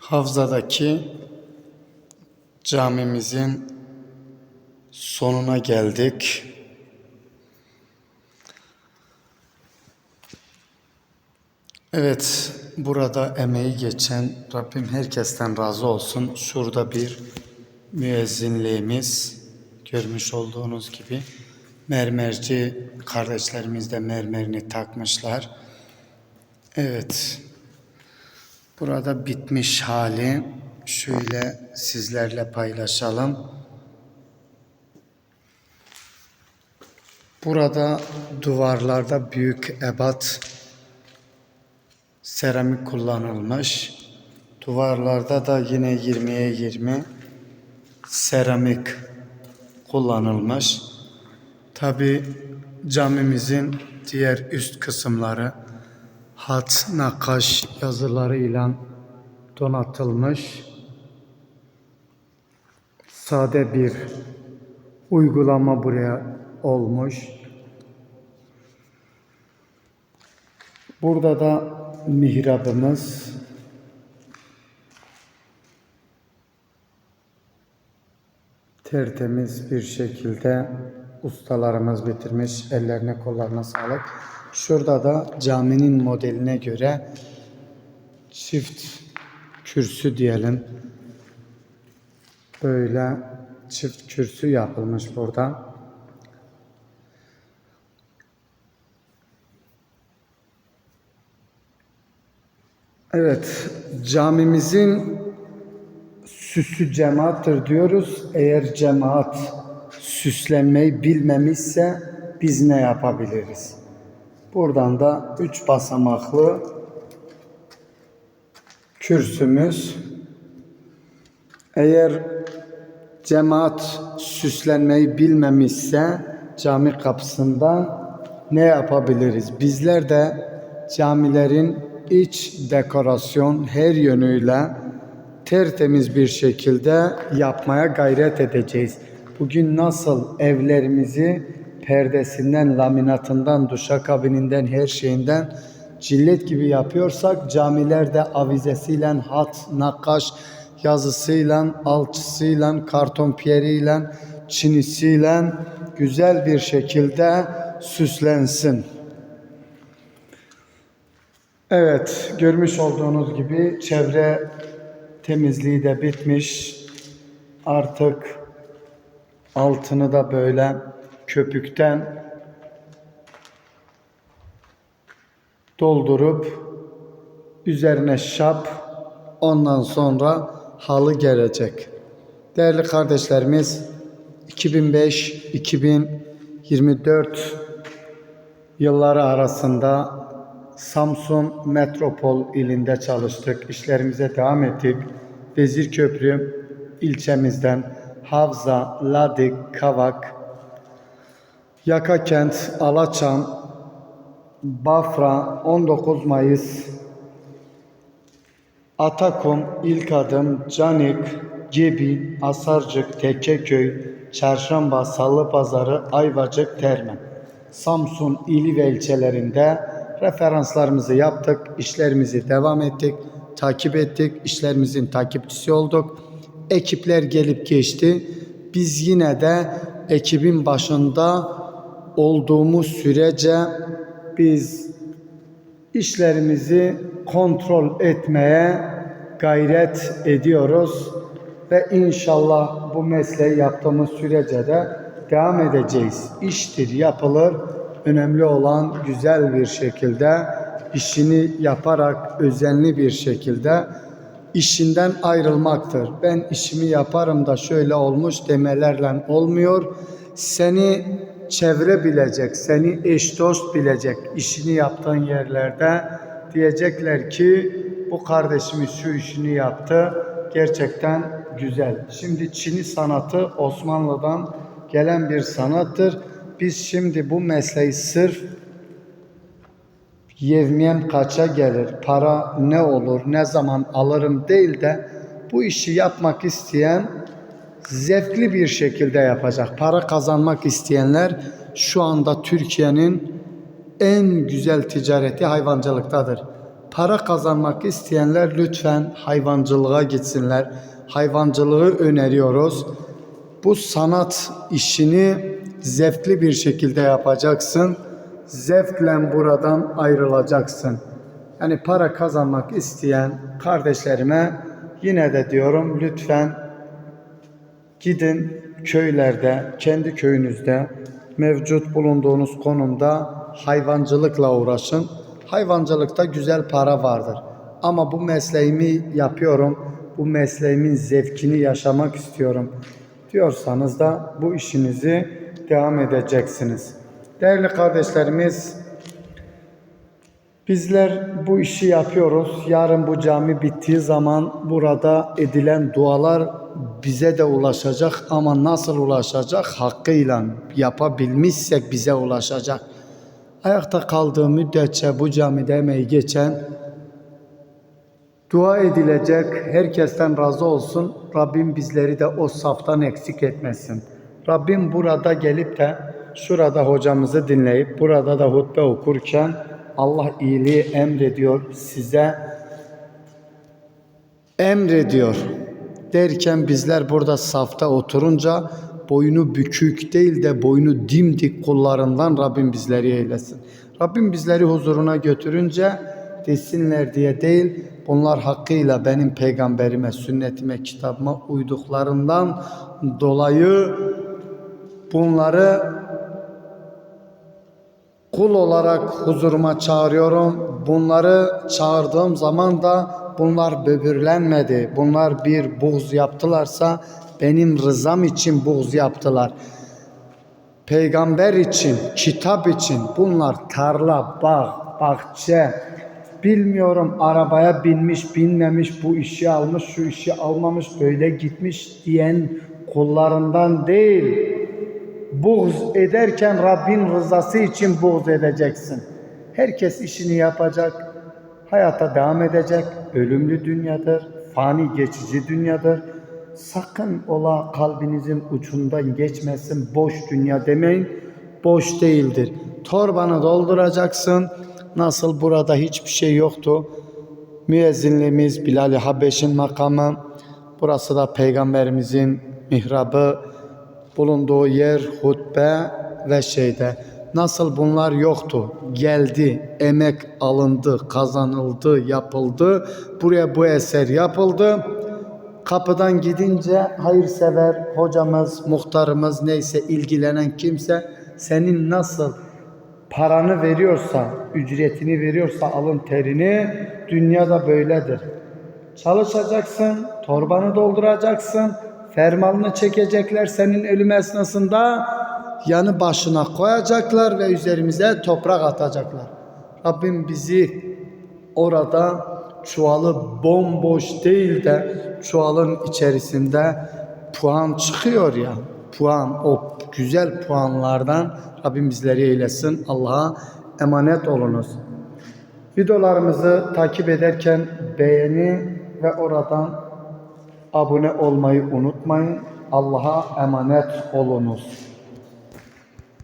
Havzadaki camimizin sonuna geldik. Evet, burada emeği geçen Rabbim herkesten razı olsun. Şurada bir müezzinliğimiz görmüş olduğunuz gibi mermerci kardeşlerimiz de mermerini takmışlar. Evet. Burada bitmiş hali şöyle sizlerle paylaşalım. Burada duvarlarda büyük ebat seramik kullanılmış. Duvarlarda da yine 20'ye 20 seramik kullanılmış. Tabi camimizin diğer üst kısımları hat, nakaş yazılarıyla donatılmış. Sade bir uygulama buraya olmuş. Burada da mihrabımız. Tertemiz bir şekilde ustalarımız bitirmiş. Ellerine kollarına sağlık. Şurada da caminin modeline göre çift kürsü diyelim. Böyle çift kürsü yapılmış burada. Evet, camimizin süslü cemaattir diyoruz. Eğer cemaat süslenmeyi bilmemişse biz ne yapabiliriz? Buradan da üç basamaklı kürsümüz. Eğer cemaat süslenmeyi bilmemişse cami kapısından ne yapabiliriz? Bizler de camilerin iç dekorasyon her yönüyle tertemiz bir şekilde yapmaya gayret edeceğiz. Bugün nasıl evlerimizi perdesinden, laminatından, duşakabininden, her şeyinden cillet gibi yapıyorsak camilerde avizesiyle, hat, nakaş, yazısıyla, alçısıyla, karton piyeriyle, çinisiyle güzel bir şekilde süslensin. Evet, görmüş olduğunuz gibi çevre temizliği de bitmiş. Artık altını da böyle köpükten doldurup üzerine şap ondan sonra halı gelecek. Değerli kardeşlerimiz 2005-2024 yılları arasında Samsun Metropol ilinde çalıştık. İşlerimize devam ettik. Vezirköprü ilçemizden Havza, Ladik, Kavak, Yakakent, Alaçam, Bafra, 19 Mayıs, Atakum, İlk Adım, Canik, Gebi, Asarcık, Tekkeköy, Çarşamba, Salıpazarı, Ayvacık, Termen. Samsun ili ve ilçelerinde referanslarımızı yaptık, işlerimizi devam ettik, takip ettik, işlerimizin takipçisi olduk. Ekipler gelip geçti. Biz yine de ekibin başında olduğumuz sürece biz işlerimizi kontrol etmeye gayret ediyoruz ve inşallah bu mesleği yaptığımız sürece de devam edeceğiz. İştir yapılır. Önemli olan güzel bir şekilde işini yaparak özenli bir şekilde işinden ayrılmaktır. Ben işimi yaparım da şöyle olmuş demelerle olmuyor. Seni çevre bilecek, seni eş dost bilecek işini yaptığın yerlerde diyecekler ki bu kardeşimiz şu işini yaptı. Gerçekten güzel. Şimdi Çini sanatı Osmanlı'dan gelen bir sanattır. Biz şimdi bu mesleği sırf yevmiyem kaça gelir, para ne olur, ne zaman alırım değil de bu işi yapmak isteyen zevkli bir şekilde yapacak. Para kazanmak isteyenler şu anda Türkiye'nin en güzel ticareti hayvancılıktadır. Para kazanmak isteyenler lütfen hayvancılığa gitsinler. Hayvancılığı öneriyoruz. Bu sanat işini zevkli bir şekilde yapacaksın. Zevkle buradan ayrılacaksın. Yani para kazanmak isteyen kardeşlerime yine de diyorum lütfen gidin köylerde, kendi köyünüzde mevcut bulunduğunuz konumda hayvancılıkla uğraşın. Hayvancılıkta güzel para vardır. Ama bu mesleğimi yapıyorum, bu mesleğimin zevkini yaşamak istiyorum diyorsanız da bu işinizi devam edeceksiniz. Değerli kardeşlerimiz, Bizler bu işi yapıyoruz. Yarın bu cami bittiği zaman burada edilen dualar bize de ulaşacak ama nasıl ulaşacak? Hakkıyla yapabilmişsek bize ulaşacak. Ayakta kaldığı müddetçe bu camide emeği geçen dua edilecek. Herkesten razı olsun. Rabbim bizleri de o saftan eksik etmesin. Rabbim burada gelip de şurada hocamızı dinleyip burada da hutbe okurken Allah iyiliği emrediyor size emrediyor derken bizler burada safta oturunca boynu bükük değil de boynu dimdik kullarından Rabbim bizleri eylesin. Rabbim bizleri huzuruna götürünce desinler diye değil bunlar hakkıyla benim peygamberime, sünnetime, kitabıma uyduklarından dolayı bunları kul olarak huzuruma çağırıyorum. Bunları çağırdığım zaman da bunlar böbürlenmedi. Bunlar bir buğz yaptılarsa benim rızam için buğz yaptılar. Peygamber için, kitap için bunlar tarla, bağ, bahçe, bilmiyorum arabaya binmiş, binmemiş, bu işi almış, şu işi almamış, böyle gitmiş diyen kullarından değil buğz ederken Rabbin rızası için buğz edeceksin. Herkes işini yapacak, hayata devam edecek. Ölümlü dünyadır, fani geçici dünyadır. Sakın ola kalbinizin ucundan geçmesin boş dünya demeyin. Boş değildir. Torbanı dolduracaksın. Nasıl burada hiçbir şey yoktu. Müezzinliğimiz Bilal-i Habeş'in makamı. Burası da peygamberimizin mihrabı bulunduğu yer hutbe ve şeyde nasıl bunlar yoktu geldi emek alındı kazanıldı yapıldı. Buraya bu eser yapıldı. Kapıdan gidince hayırsever hocamız muhtarımız neyse ilgilenen kimse senin nasıl paranı veriyorsa ücretini veriyorsa alın terini dünyada böyledir çalışacaksın torbanı dolduracaksın fermanını çekecekler senin ölüm esnasında yanı başına koyacaklar ve üzerimize toprak atacaklar. Rabbim bizi orada çuvalı bomboş değil de çuvalın içerisinde puan çıkıyor ya. Puan o güzel puanlardan Rabbim bizleri eylesin. Allah'a emanet olunuz. Videolarımızı takip ederken beğeni ve oradan Abone olmayı unutmayın. Allah'a emanet olunuz.